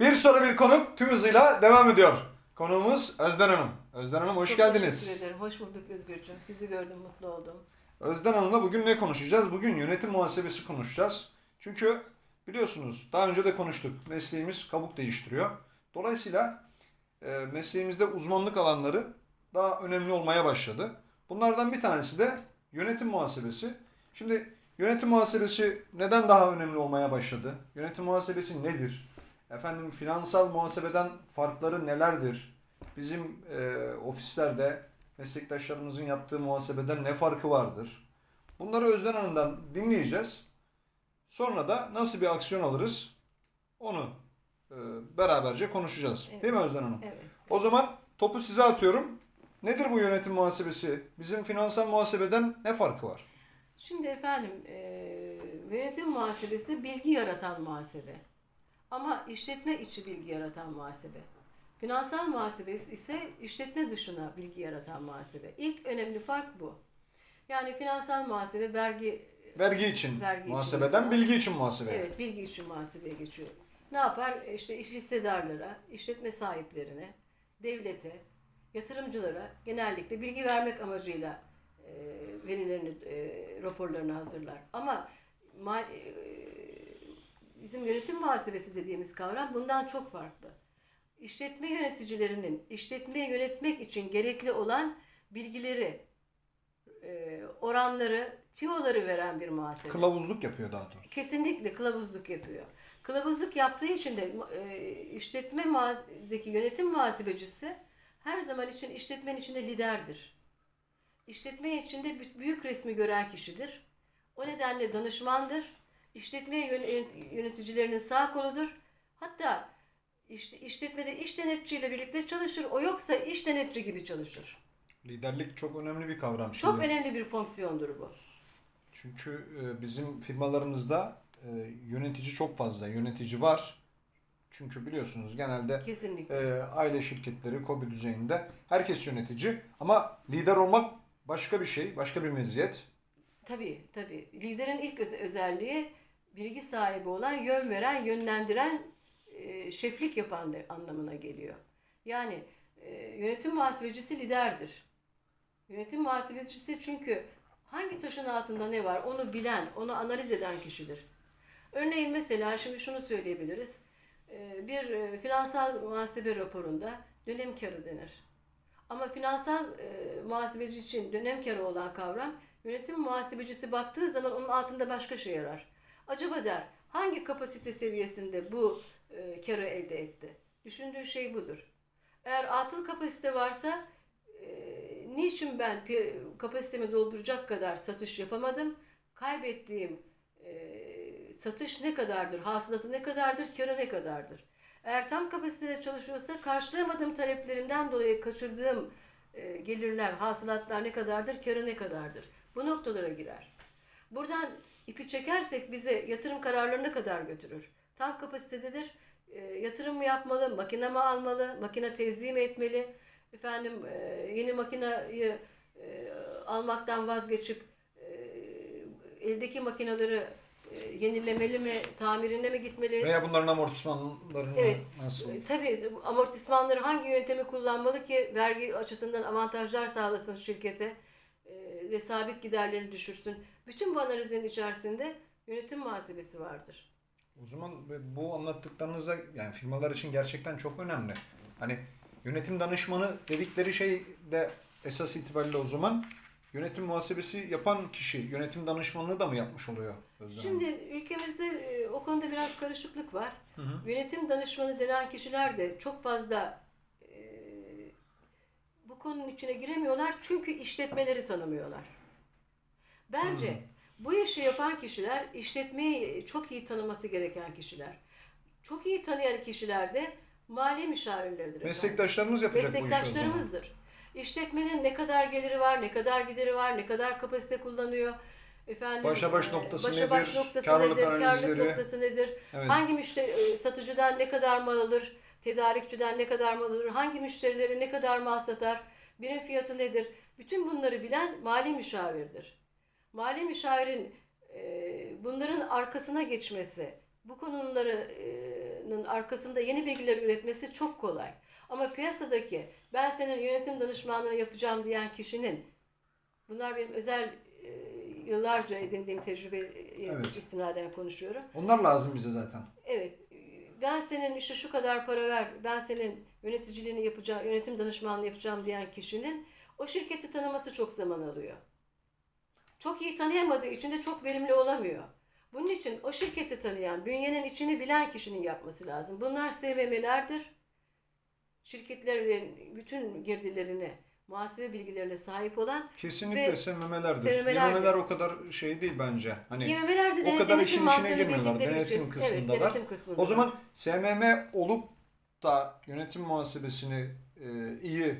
Bir soru bir konuk tüm hızıyla devam ediyor. Konuğumuz Özden Hanım. Özden Hanım hoş Çok geldiniz. Teşekkür ederim. Hoş bulduk Özgürcüğüm. Sizi gördüm, mutlu oldum. Özden Hanım'la bugün ne konuşacağız? Bugün yönetim muhasebesi konuşacağız. Çünkü biliyorsunuz daha önce de konuştuk. Mesleğimiz kabuk değiştiriyor. Dolayısıyla e, mesleğimizde uzmanlık alanları daha önemli olmaya başladı. Bunlardan bir tanesi de yönetim muhasebesi. Şimdi yönetim muhasebesi neden daha önemli olmaya başladı? Yönetim muhasebesi nedir? Efendim finansal muhasebeden farkları nelerdir? Bizim e, ofislerde meslektaşlarımızın yaptığı muhasebeden ne farkı vardır? Bunları Özden Hanım'dan dinleyeceğiz. Sonra da nasıl bir aksiyon alırız onu e, beraberce konuşacağız. Evet. Değil mi Özden Hanım? Evet. O zaman topu size atıyorum. Nedir bu yönetim muhasebesi? Bizim finansal muhasebeden ne farkı var? Şimdi efendim, e, yönetim muhasebesi bilgi yaratan muhasebe. Ama işletme içi bilgi yaratan muhasebe. Finansal muhasebe ise işletme dışına bilgi yaratan muhasebe. İlk önemli fark bu. Yani finansal muhasebe vergi Vergi için Vergi için muhasebeden yapılan. bilgi için muhasebe. Evet, bilgi için muhasebeye geçiyor. Ne yapar? İşte iş hissedarlara, işletme sahiplerine, devlete, yatırımcılara genellikle bilgi vermek amacıyla verilerini, raporlarını hazırlar. Ama ma- bizim yönetim muhasebesi dediğimiz kavram bundan çok farklı. İşletme yöneticilerinin işletmeyi yönetmek için gerekli olan bilgileri, e, oranları, tiyoları veren bir muhasebe. Kılavuzluk yapıyor daha doğrusu. Kesinlikle kılavuzluk yapıyor. Kılavuzluk yaptığı için de e, işletme muhasebedeki yönetim muhasebecisi her zaman için işletmenin içinde liderdir. İşletme içinde bü- büyük resmi gören kişidir. O nedenle danışmandır. İşletme yön- yöneticilerinin sağ koludur. Hatta işte işletmede iş denetçiyle birlikte çalışır. O yoksa iş denetçi gibi çalışır. Liderlik çok önemli bir kavram şimdi. Çok önemli bir fonksiyondur bu. Çünkü e, bizim firmalarımızda e, yönetici çok fazla. Yönetici var. Çünkü biliyorsunuz genelde Kesinlikle. e, aile şirketleri, KOBİ düzeyinde herkes yönetici. Ama lider olmak başka bir şey, başka bir meziyet. Tabii tabii. Liderin ilk öz- özelliği bilgi sahibi olan, yön veren, yönlendiren, e, şeflik yapan anlamına geliyor. Yani e, yönetim muhasebecisi liderdir. Yönetim muhasebecisi çünkü hangi taşın altında ne var onu bilen, onu analiz eden kişidir. Örneğin mesela şimdi şunu söyleyebiliriz. E, bir finansal muhasebe raporunda dönem karı denir. Ama finansal muhasebeci için dönem karı olan kavram yönetim muhasebecisi baktığı zaman onun altında başka şey arar. Acaba der hangi kapasite seviyesinde bu e, karı elde etti? Düşündüğü şey budur. Eğer atıl kapasite varsa e, niçin ben kapasitemi dolduracak kadar satış yapamadım? Kaybettiğim e, satış ne kadardır? Hasılatı ne kadardır? Karı ne kadardır? Eğer tam kapasiteyle çalışıyorsa karşılayamadığım taleplerimden dolayı kaçırdığım e, gelirler, hasılatlar ne kadardır, karı ne kadardır? Bu noktalara girer. Buradan ipi çekersek bize yatırım kararlarına kadar götürür. Tam kapasitededir. E, yatırım mı yapmalı, makine mi almalı, makine tevzi mi etmeli? Efendim e, yeni makineyi e, almaktan vazgeçip e, eldeki makineleri e, yenilemeli mi, tamirine mi gitmeli? Veya bunların amortismanlarını Evet. nasıl? E, Tabii amortismanları hangi yöntemi kullanmalı ki vergi açısından avantajlar sağlasın şirkete ve sabit giderleri düşürsün. Bütün bu analizlerin içerisinde yönetim muhasebesi vardır. O zaman bu anlattıklarınıza yani firmalar için gerçekten çok önemli. Hani yönetim danışmanı dedikleri şey de esas itibariyle o zaman yönetim muhasebesi yapan kişi yönetim danışmanlığı da mı yapmış oluyor Özlem? Şimdi ülkemizde e, o konuda biraz karışıklık var. Hı hı. Yönetim danışmanı denen kişiler de çok fazla bu konunun içine giremiyorlar çünkü işletmeleri tanımıyorlar. Bence Hı. bu işi yapan kişiler işletmeyi çok iyi tanıması gereken kişiler. Çok iyi tanıyan kişiler de mali müşavirleridir. efendim. Meslektaşlarımız yapacak bu işi o zaman. Meslektaşlarımızdır. İşletmenin ne kadar geliri var, ne kadar gideri var, ne kadar kapasite kullanıyor. Efendim, Başa baş e, noktası başa baş nedir? noktası Karlılık nedir? Karlılık analizleri. noktası nedir? Evet. Hangi müşteri, e, satıcıdan ne kadar mal alır? Tedarikçiden ne kadar mal alır? Hangi müşterileri ne kadar mal satar? Birim fiyatı nedir? Bütün bunları bilen mali müşavirdir. Mali müşavirin e, bunların arkasına geçmesi, bu konuları danışmanının arkasında yeni bilgiler üretmesi çok kolay. Ama piyasadaki ben senin yönetim danışmanlığı yapacağım diyen kişinin bunlar benim özel e, yıllarca edindiğim tecrübe Evet. istinaden konuşuyorum. Onlar lazım bize zaten. Evet. Ben senin işte şu kadar para ver, ben senin yöneticiliğini yapacağım, yönetim danışmanlığı yapacağım diyen kişinin o şirketi tanıması çok zaman alıyor. Çok iyi tanıyamadığı için de çok verimli olamıyor. Bunun için o şirketi tanıyan, bünyenin içini bilen kişinin yapması lazım. Bunlar SMM'lerdir. Şirketlerin bütün girdilerine, muhasebe bilgilerine sahip olan Kesinlikle Ve SMM'lerdir. SMM'lerdir. YMM'ler o kadar şey değil bence. Hani YMM'ler de o kadar işin içine girmiyorlar. Denetim kısmındalar. Evet, denetim o zaman SMM olup da yönetim muhasebesini e, iyi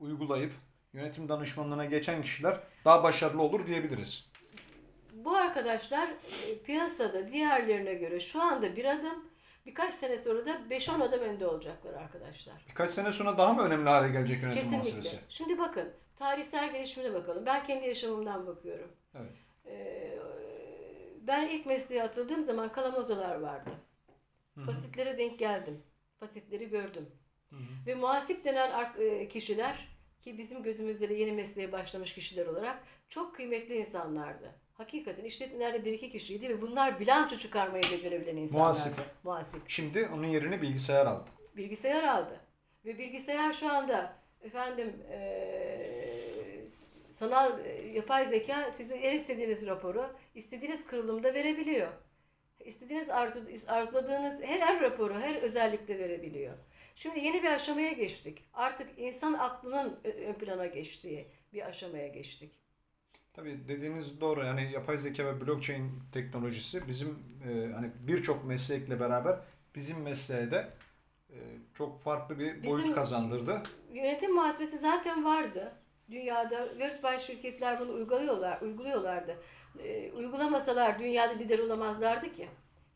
uygulayıp yönetim danışmanlığına geçen kişiler daha başarılı olur diyebiliriz. Bu arkadaşlar e, piyasada diğerlerine göre şu anda bir adım, birkaç sene sonra da 5-10 adım önde olacaklar arkadaşlar. Birkaç sene sonra daha mı önemli hale gelecek yönetim Kesinlikle. muhasebesi? Şimdi bakın, tarihsel gelişimine bakalım. Ben kendi yaşamımdan bakıyorum. Evet. Ee, ben ilk mesleğe atıldığım zaman kalamozalar vardı. Hı hı. Fasitlere denk geldim. Fasitleri gördüm. Hı hı. Ve muhasip denen e, kişiler ki bizim gözümüzde de yeni mesleğe başlamış kişiler olarak çok kıymetli insanlardı. Hakikaten işletmelerde bir iki kişiydi ve bunlar bilanço çıkarmayı becerebilen insanlardı. Muhasip. Muhasip. Şimdi onun yerini bilgisayar aldı. Bilgisayar aldı. Ve bilgisayar şu anda efendim eee, sanal e, yapay zeka size her istediğiniz raporu istediğiniz kırılımda verebiliyor. İstediğiniz arzu, arzuladığınız her, her raporu her özellikte verebiliyor. Şimdi yeni bir aşamaya geçtik. Artık insan aklının ön plana geçtiği bir aşamaya geçtik. Tabii dediğiniz doğru. Yani yapay zeka ve blockchain teknolojisi bizim e, hani birçok meslekle beraber bizim mesleğe de e, çok farklı bir boyut Bizim- kazandırdı. Yönetim muhasebesi zaten vardı. Dünyada worldwide şirketler bunu uyguluyorlar, uyguluyorlardı. Ee, uygulamasalar dünyada lider olamazlardı ki.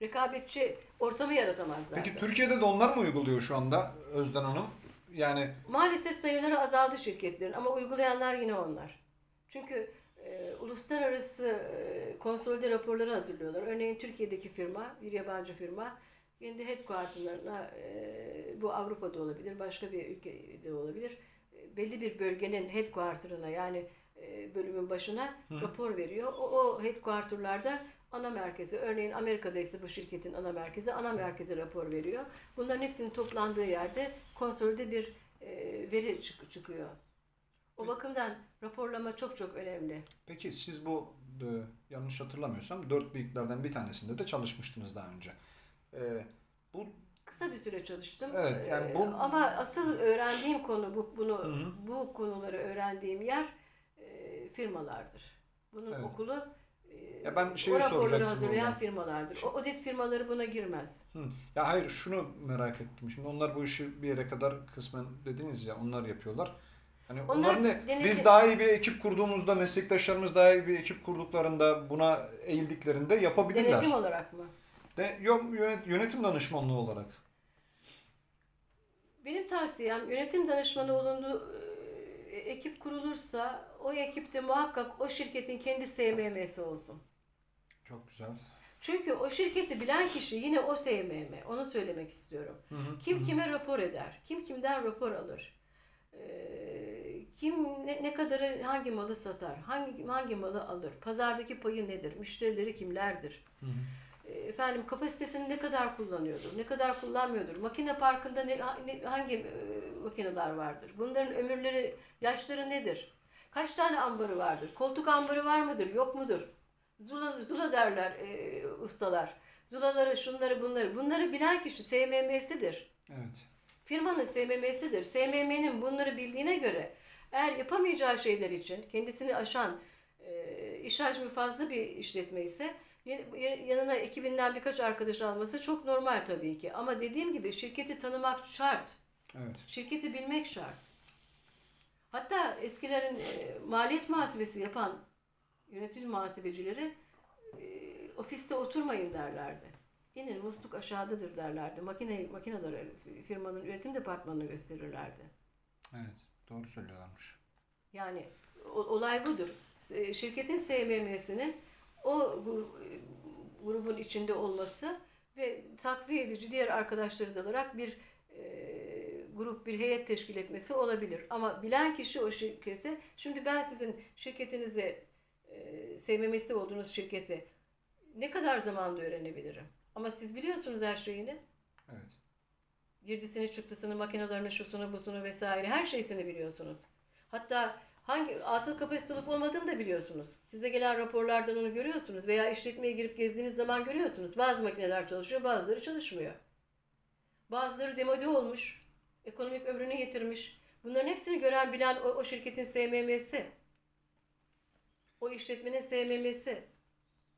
Rekabetçi ortamı yaratamazlardı. Peki Türkiye'de de onlar mı uyguluyor şu anda Özden Hanım? Yani Maalesef sayıları azaldı şirketlerin ama uygulayanlar yine onlar. Çünkü e, uluslararası e, konsolide raporları hazırlıyorlar. Örneğin Türkiye'deki firma, bir yabancı firma kendi headquarterlarına e, bu Avrupa'da olabilir, başka bir ülkede olabilir. e, belli bir bölgenin headquarterına yani e, bölümün başına rapor veriyor. O, o headquarterlarda ana merkezi, örneğin Amerika'da ise bu şirketin ana merkezi, ana merkeze rapor veriyor. Bunların hepsinin toplandığı yerde konsolide bir e, veri çık- çıkıyor. O bakımdan raporlama çok çok önemli. peki siz bu e, yanlış hatırlamıyorsam dört büyüklerden bir tanesinde de çalışmıştınız daha önce. E, bu Kısa bir süre çalıştım. Evet, yani Ee, bu- ama asıl öğrendiğim konu bu bunu Hı hı. bu konuları öğrendiğim yer e, firmalardır. Bunun Evet. okulu e, Ya ben şeyi soracaktım hazırlayan oradan. firmalardır. O audit firmaları buna girmez. Hı. Ya hayır şunu merak ettim. Şimdi onlar bu işi bir yere kadar kısmen dediniz ya onlar yapıyorlar. Hani onlar, Onlar ne? denetim- Biz daha iyi bir ekip kurduğumuzda, meslektaşlarımız daha iyi bir ekip kurduklarında, buna eğildiklerinde yapabilirler. Denetim olarak mı? De, yönet- yönetim danışmanlığı olarak. Benim tavsiyem yönetim danışmanı olundu e, ekip kurulursa o ekipte muhakkak o şirketin kendi SMM'si olsun. Çok güzel. Çünkü o şirketi bilen kişi yine o SMM. Onu söylemek istiyorum. Hı hı, Kim kime rapor eder? Kim kimden rapor alır? Ee, kim ne, ne kadarı hangi malı satar? Hangi hangi malı alır? Pazardaki payı nedir? Müşterileri kimlerdir? Hı hı. Efendim kapasitesini ne kadar kullanıyordur? Ne kadar kullanmıyordur? Makine parkında ne, ne- hangi e, makineler vardır? Bunların ömürleri, yaşları nedir? Kaç tane ambarı vardır? Koltuk ambarı var mıdır? Yok mudur? Zula, zula derler e, ustalar. Zulaları, şunları, bunları. Bunları bilen kişi SMM'sidir. Evet. Firmanın SMM'sidir. SMM'nin bunları bildiğine göre eğer yapamayacağı şeyler için kendisini aşan e, iş hacmi fazla bir işletme ise yanına ekibinden birkaç arkadaş alması çok normal tabii ki. Ama dediğim gibi şirketi tanımak şart. Evet. Şirketi bilmek şart. Hatta eskilerin e, maliyet muhasebesi yapan yönetici muhasebecileri e, ofiste oturmayın derlerdi. İnin musluk aşağıdadır derlerdi. Makine makineleri firmanın üretim departmanını gösterirlerdi. Evet. Doğru söylüyorlarmış. Yani olay budur. S- Şirketin SMM'sinin o gru- grubun içinde olması ve takviye edici diğer arkadaşları da alarak bir e, grup, bir heyet teşkil etmesi olabilir. Ama bilen kişi o şirkete, şimdi ben sizin şirketinize, e, SMM'si olduğunuz şirketi ne kadar zamanda öğrenebilirim? Ama siz biliyorsunuz her şeyini. Evet. Girdisini, çıktısını, makinelerini, şusunu, busunu vesaire her şeysini biliyorsunuz. Hatta hangi atıl kapasite olup olmadığını da biliyorsunuz. Size gelen raporlardan onu görüyorsunuz veya işletmeye girip gezdiğiniz zaman görüyorsunuz. Bazı makineler çalışıyor, bazıları çalışmıyor. Bazıları demode olmuş, ekonomik ömrünü yitirmiş. Bunların hepsini gören bilen o, o şirketin SMM'si. O işletmenin SMM'si.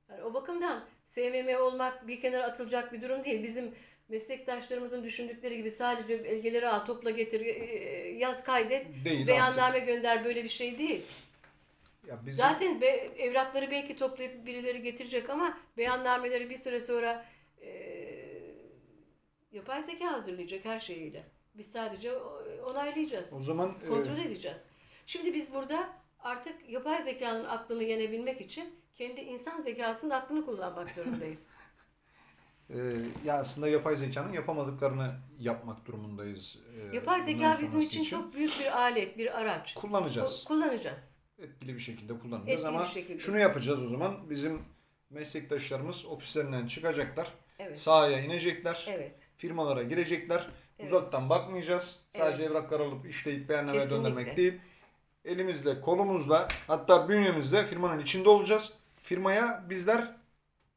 Yani o bakımdan SMM olmak bir kenara atılacak bir durum değil. Bizim meslektaşlarımızın düşündükleri gibi sadece belgeleri al, topla getir, e, e, yaz kaydet, Değil artık. beyanname gönder böyle bir şey değil. Ya bizim Zaten be, evrakları belki toplayıp birileri getirecek ama beyannameleri bir süre sonra e, yapay zeka hazırlayacak her şeyiyle. Biz sadece onaylayacağız. o zaman e, Kontrol edeceğiz. Şimdi biz burada artık yapay zekanın aklını yenebilmek için kendi insan zekasının aklını kullanmak zorundayız. E, ya aslında yapay zekanın yapamadıklarını yapmak durumundayız. e, yapay zeka bizim sonrası için çok büyük bir alet, bir araç. kullanacağız. Ku- Kullanacağız. Etkili bir şekilde kullanacağız Etkili ama bir şekilde. şunu yapacağız o zaman. Bizim meslektaşlarımız ofislerinden çıkacaklar. Evet. Sahaya inecekler. Evet. Firmalara girecekler. Evet. Uzaktan bakmayacağız. Sadece Evet. evraklar alıp işleyip Kesinlikle. döndürmek değil. Elimizle, kolumuzla hatta bünyemizle firmanın içinde olacağız. Firmaya bizler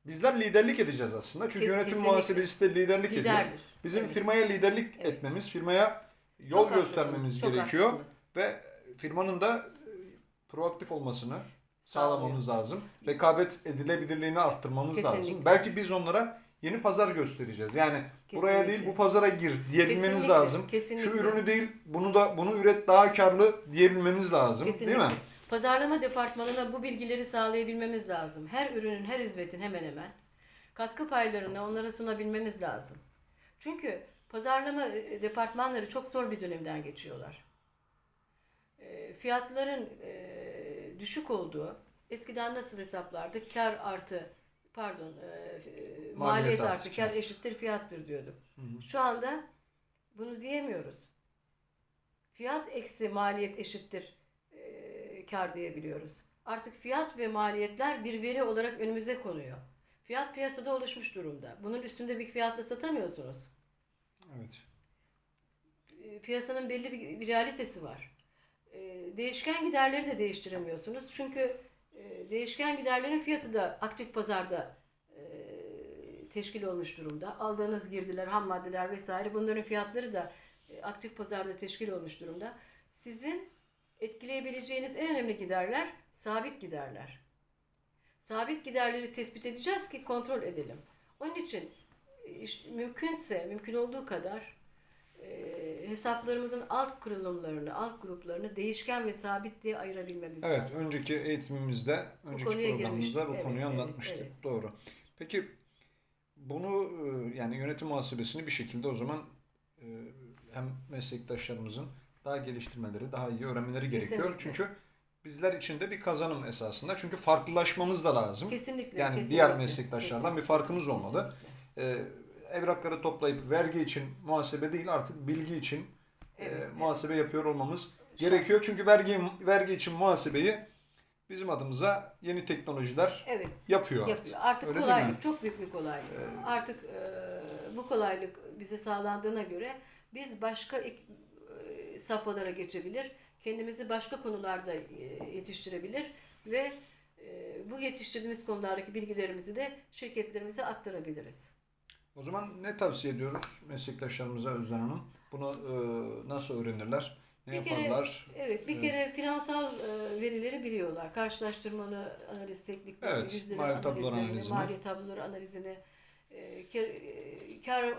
bizler liderlik edeceğiz aslında. Çünkü Kes- yönetim kesinlikle. muhasebesi de liderlik ediyor. Liderdir. Bizim Evet. firmaya liderlik Evet. etmemiz, firmaya yol Çok göstermemiz çok gerekiyor haklısınız. ve firmanın da e, proaktif olmasını sağlamamız lazım. Rekabet edilebilirliğini arttırmamız lazım. Kesinlikle. Belki biz onlara yeni pazar göstereceğiz. Yani buraya Kesinlikle. değil bu pazara gir diyebilmemiz Kesinlikle, lazım. kesinlikle. Şu ürünü değil bunu da bunu üret daha karlı diyebilmemiz lazım. Kesinlikle. Değil mi? Pazarlama departmanına bu bilgileri sağlayabilmemiz lazım. Her ürünün, her hizmetin hemen hemen katkı paylarını onlara sunabilmemiz lazım. Çünkü pazarlama e, departmanları çok zor bir dönemden geçiyorlar. E, Fiyatların e, düşük olduğu, eskiden nasıl hesaplardık? Kar artı, pardon, e, e, maliyet, artı artı, kar. eşittir fiyattır diyorduk. Şu anda bunu diyemiyoruz. Fiyat eksi maliyet eşittir kar diyebiliyoruz. Artık fiyat ve maliyetler bir veri olarak önümüze konuyor. Fiyat piyasada oluşmuş durumda. Bunun üstünde bir fiyatla satamıyorsunuz. Evet. E, Piyasanın belli bir, bir realitesi var. E, Değişken giderleri de değiştiremiyorsunuz. Çünkü e, değişken giderlerin fiyatı da aktif pazarda e, teşkil olmuş durumda. Aldığınız girdiler, ham maddeler vesaire bunların fiyatları da e, aktif pazarda teşkil olmuş durumda. Sizin etkileyebileceğiniz en önemli giderler sabit giderler. Sabit giderleri tespit edeceğiz ki kontrol edelim. Onun için e, işte mümkünse, mümkün olduğu kadar e, hesaplarımızın alt kırılımlarını, alt gruplarını değişken ve sabit diye ayırabilmemiz Evet, lazım. önceki eğitimimizde, önceki konuya programımızda girmiştik. bu Evet, konuyu evet, anlatmıştık. evet. Doğru. Peki bunu e, yani yönetim muhasebesini bir şekilde o zaman e, hem meslektaşlarımızın daha geliştirmeleri, daha iyi öğrenmeleri gerekiyor. Kesinlikle. Çünkü bizler için de bir kazanım esasında. Çünkü farklılaşmamız da lazım. Kesinlikle. Yani kesinlikle, diğer meslektaşlardan kesinlikle, bir farkımız olmalı. kesinlikle. E, evrakları toplayıp vergi için muhasebe değil artık bilgi için e, Evet, evet. muhasebe yapıyor olmamız gerekiyor. Çünkü vergi vergi için muhasebeyi bizim adımıza yeni teknolojiler Evet. yapıyor. Yapıyor. Artık Öyle? Ee, kolaylık, çok büyük bir kolaylık. Artık e, bu kolaylık bize sağlandığına göre biz başka e, safhalara geçebilir, kendimizi başka konularda e, yetiştirebilir ve e, bu yetiştirdiğimiz konulardaki bilgilerimizi de şirketlerimize aktarabiliriz. O zaman ne tavsiye ediyoruz meslektaşlarımıza Özden Hanım? Bunu e, nasıl öğrenirler? Ne Bir kere- yaparlar? Evet, bir kere finansal e, verileri biliyorlar. Karşılaştırmalı analiz teknikleri, Evet, yüzde maliyet tabloları analizini. maliyet tabloları analizini, e, kar, e, kar e,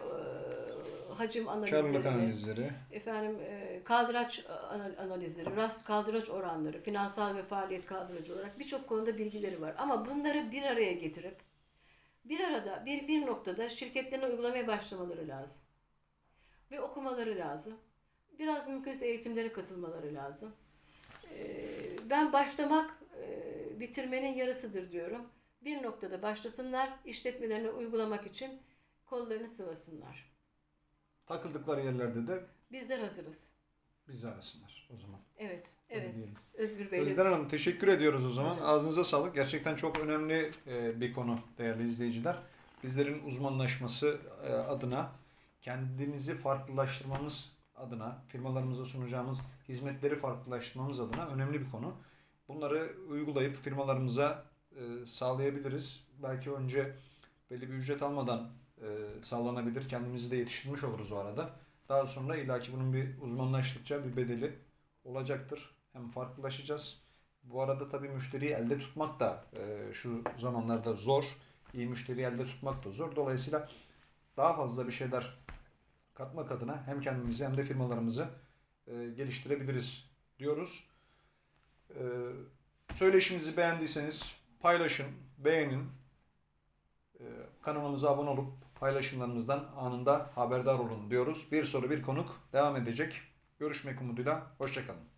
hacim Karlılık analizlerini, analizleri. efendim e, kaldıraç anal- analizleri, rast kaldıraç oranları, finansal ve faaliyet kaldıracı olarak birçok konuda bilgileri var. Ama bunları bir araya getirip bir arada bir bir noktada şirketlerine uygulamaya başlamaları lazım. Ve okumaları lazım. Biraz mümkünse eğitimlere katılmaları lazım. E, ben başlamak e, bitirmenin yarısıdır diyorum. Bir noktada başlasınlar, işletmelerine uygulamak için kollarını sıvasınlar. Takıldıkları yerlerde de Bizler hazırız. bizi arasınlar o zaman. Evet, evet. Özgür Bey'le Özden Hanım teşekkür ediyoruz o zaman. Evet. Ağzınıza sağlık. Gerçekten çok önemli e, bir konu değerli izleyiciler. Bizlerin uzmanlaşması e, adına kendimizi farklılaştırmamız adına firmalarımıza sunacağımız hizmetleri farklılaştırmamız adına önemli bir konu. Bunları uygulayıp firmalarımıza e, sağlayabiliriz. Belki önce belli bir ücret almadan e, sağlanabilir. Kendimizi de yetiştirmiş oluruz o arada. Daha sonra illaki bunun bir uzmanlaştıkça bir bedeli olacaktır. Hem farklılaşacağız. Bu arada tabii müşteriyi elde tutmak da e, şu zamanlarda zor. İyi müşteriyi elde tutmak da zor. Dolayısıyla daha fazla bir şeyler katmak adına hem kendimizi hem de firmalarımızı e, geliştirebiliriz diyoruz. E, söyleşimizi beğendiyseniz paylaşın, beğenin. E, kanalımıza abone olup paylaşımlarımızdan anında haberdar olun diyoruz. Bir soru bir konuk devam edecek. Görüşmek umuduyla. Hoşçakalın.